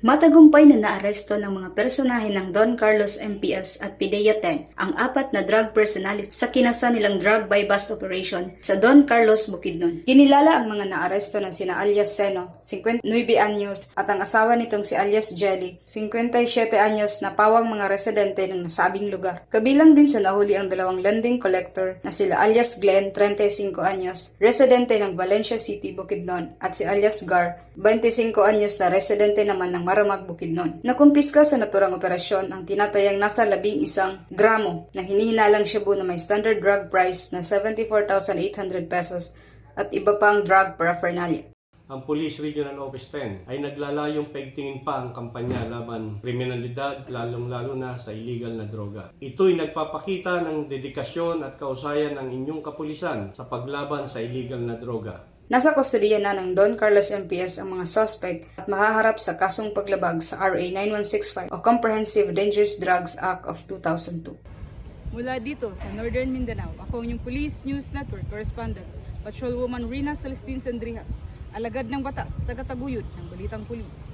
Matagumpay na naaresto ng mga personahe ng Don Carlos MPS at Pidea 10 ang apat na drug personality sa kinasa nilang drug buy bust operation sa Don Carlos Bukidnon. Kinilala ang mga naaresto ng sina alias Seno, 59 anyos, at ang asawa nitong si alias Jelly, 57 anyos na pawang mga residente ng nasabing lugar. Kabilang din sa nahuli ang dalawang lending collector na sila alias Glenn, 35 anyos, residente ng Valencia City, Bukidnon, at si alias Gar, 25 anyos na residente naman ng Maramag, Bukidnon. Nakumpiska sa naturang operasyon ang tinatayang nasa labing isang gramo na hinihinalang shabu na may standard drug price na 74,800 pesos at iba pang drug paraphernalia. Ang Police Regional Office 10 ay naglalayong pagtingin pa ang kampanya laban kriminalidad lalong-lalo na sa illegal na droga. Ito'y nagpapakita ng dedikasyon at kausayan ng inyong kapulisan sa paglaban sa illegal na droga. Nasa kustodiya na ng Don Carlos MPS ang mga suspect at mahaharap sa kasong paglabag sa RA 9165 o Comprehensive Dangerous Drugs Act of 2002. Mula dito sa Northern Mindanao, ako ang inyong Police News Network correspondent, Patrolwoman Rina Celestine Sandrijas, alagad ng batas, tagataguyod ng Balitang Pulis.